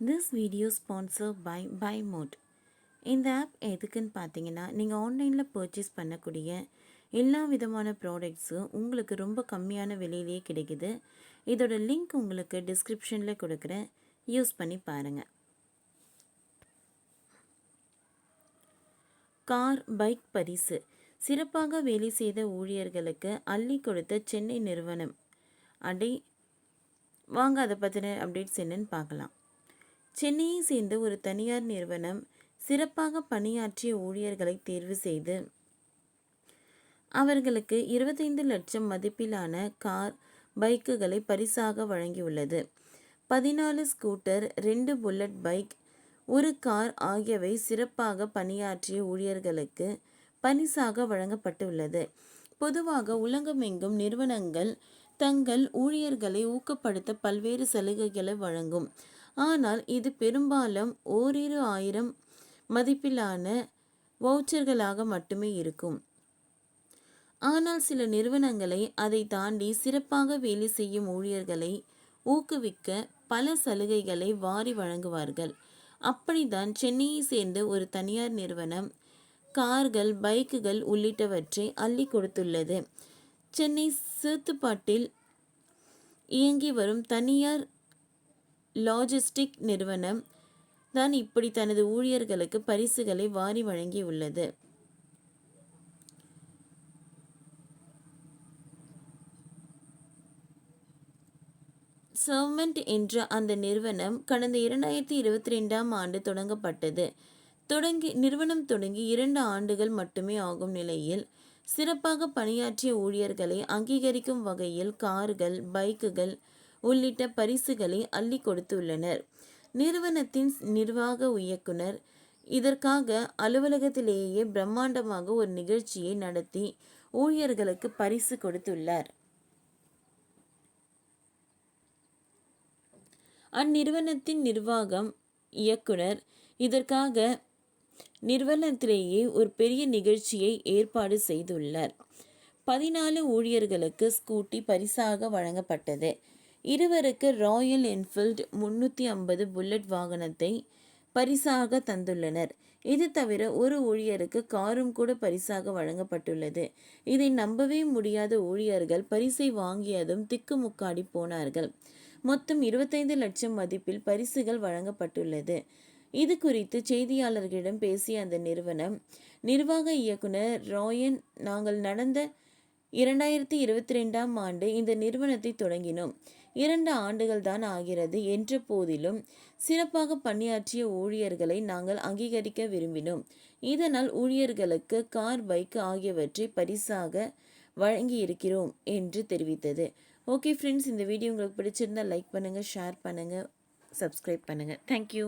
This video sponsor by by mode இந்த app எதுக்குன்னு பார்த்தீங்கன்னா நீங்கள் ஆன்லைனில் பர்ச்சேஸ் பண்ணக்கூடிய எல்லா விதமான ப்ராடக்ட்ஸும் உங்களுக்கு ரொம்ப கம்மியான விலையிலேயே கிடைக்குது. இதோட லிங்க் உங்களுக்கு டிஸ்கிரிப்ஷனில் கொடுக்குறேன். யூஸ் பண்ணி பாருங்கள் கார் பைக் பரிசு. சிறப்பாக வேலை செய்த ஊழியர்களுக்கு அள்ளி கொடுத்த சென்னை நிறுவனம். அடை வாங்க அதை பற்றின அப்டேட்ஸ் என்னன்னு பார்க்கலாம். சென்னையை சேர்ந்த ஒரு தனியார் நிறுவனம் சிறப்பாக பணியாற்றிய ஊழியர்களை தேர்வு செய்து அவர்களுக்கு இருபத்தைந்து லட்சம் மதிப்பிலான கார் பைக்குகளை பரிசாக வழங்கியுள்ளது. பதினாலு ஸ்கூட்டர் ரெண்டு புல்லட் பைக் ஒரு கார் ஆகியவை சிறப்பாக பணியாற்றிய ஊழியர்களுக்கு பரிசாக வழங்கப்பட்டுள்ளது. பொதுவாக உலகமெங்கும் நிறுவனங்கள் தங்கள் ஊழியர்களை ஊக்கப்படுத்த பல்வேறு சலுகைகளை வழங்கும் ஆனால் இது பெரும்பாலும் ஓரிரு ஆயிரம் மதிப்பிலான வவுச்சர்களாக மட்டுமே இருக்கும். ஆனால் சில நிறுவனங்களை அதை தாண்டி சிறப்பாக வேலை செய்யும் ஊழியர்களை ஊக்குவிக்க பல சலுகைகளை வாரி வழங்குவார்கள். அப்படித்தான் சென்னையை சேர்ந்த ஒரு தனியார் நிறுவனம் கார்கள் பைக்குகள் உள்ளிட்டவற்றை அள்ளி கொடுத்துள்ளது. சென்னை சேத்துப்பாட்டில் இயங்கி வரும் தனியார் லாஜிஸ்டிக் நிறுவனம் தான் இப்படி தனது ஊழியர்களுக்கு பரிசுகளை வாரி வழங்கியுள்ளது. சர்வெண்ட் என்ற அந்த நிறுவனம் கடந்த இரண்டாயிரத்தி இருபத்தி ரெண்டாம் ஆண்டு தொடங்கப்பட்டது. தொடங்கி நிறுவனம் தொடங்கி இரண்டு ஆண்டுகள் மட்டுமே ஆகும் நிலையில் சிறப்பாக பணியாற்றிய ஊழியர்களை அங்கீகரிக்கும் வகையில் கார்கள் பைக்குகள் உள்ளிட்ட பரிசுகளை அள்ளி கொடுத்துள்ளனர். நிறுவனத்தின் நிர்வாக இயக்குனர் இதற்காக அலுவலகத்திலேயே பிரம்மாண்டமாக ஒரு நிகழ்ச்சியை நடத்தி ஊழியர்களுக்கு பரிசு கொடுத்துள்ளார். அந்நிறுவனத்தின் நிர்வாகம் இயக்குனர் இதற்காக நிறுவனத்திலேயே ஒரு பெரிய நிகழ்ச்சியை ஏற்பாடு செய்துள்ளார். பதினாலு ஊழியர்களுக்கு ஸ்கூட்டி பரிசாக வழங்கப்பட்டது. இருவருக்கு ராயல் என்ஃபீல்டு முன்னூற்றி ஐம்பது புல்லட் வாகனத்தை பரிசாக தந்துள்ளனர். இது தவிர ஒரு ஊழியருக்கு காரும் கூட பரிசாக வழங்கப்பட்டுள்ளது. இதை நம்பவே முடியாத ஊழியர்கள் பரிசை வாங்கியதும் திக்குமுக்காடி போனார்கள். மொத்தம் இருபத்தைந்து லட்சம் மதிப்பில் பரிசுகள் வழங்கப்பட்டுள்ளது. இது குறித்து செய்தியாளர்களிடம் பேசிய அந்த நிறுவனம் நிர்வாக இயக்குனர் ராயன் நாங்கள் நடந்த இரண்டாயிரத்தி இருபத்தி ரெண்டாம் ஆண்டு இந்த நிறுவனத்தை தொடங்கினோம். இரண்டு ஆண்டுகள் தான் ஆகிறது என்ற போதிலும் சிறப்பாக பணியாற்றிய ஊழியர்களை நாங்கள் அங்கீகரிக்க விரும்பினோம். இதனால் ஊழியர்களுக்கு கார் பைக் ஆகியவற்றை பரிசாக வழங்கி இருக்கிறோம் என்று தெரிவித்தது. ஓகே ஃப்ரெண்ட்ஸ் இந்த வீடியோ உங்களுக்கு பிடிச்சிருந்தால் லைக் பண்ணுங்கள் ஷேர் பண்ணுங்கள் சப்ஸ்கிரைப் பண்ணுங்கள் தேங்க்யூ